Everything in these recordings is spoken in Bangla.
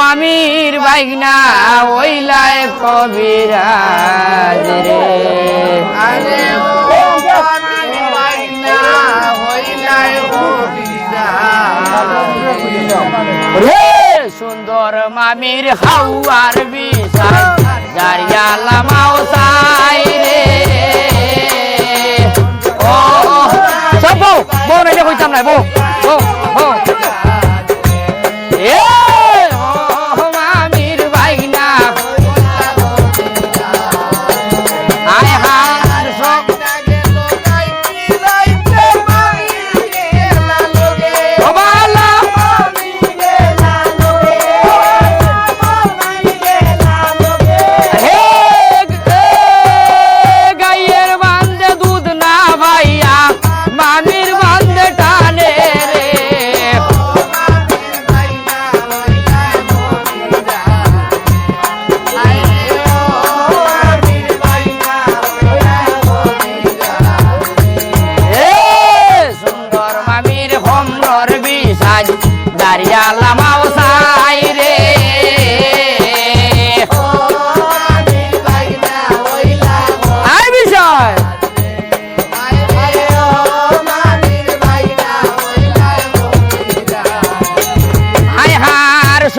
মামির বাইগনা ওইলায় কবিরাজ রে। আরে ও সুন্দর মামির হাউয়ার বিষয় জারিয়া লামাও সাই রে। ও সব বউ বউ নাই কইতাম নাই বউ বউ বউ।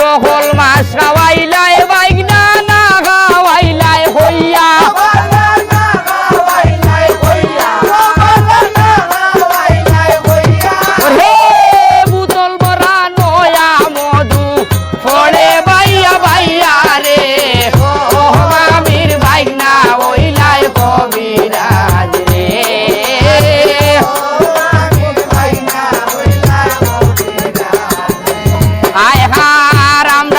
বহল মাছ খাওয়াইলা। I'm.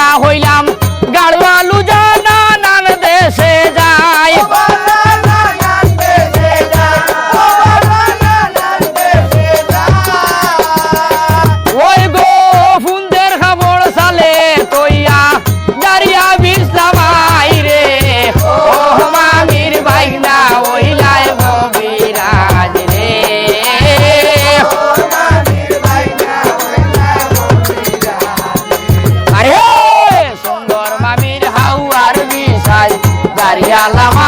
la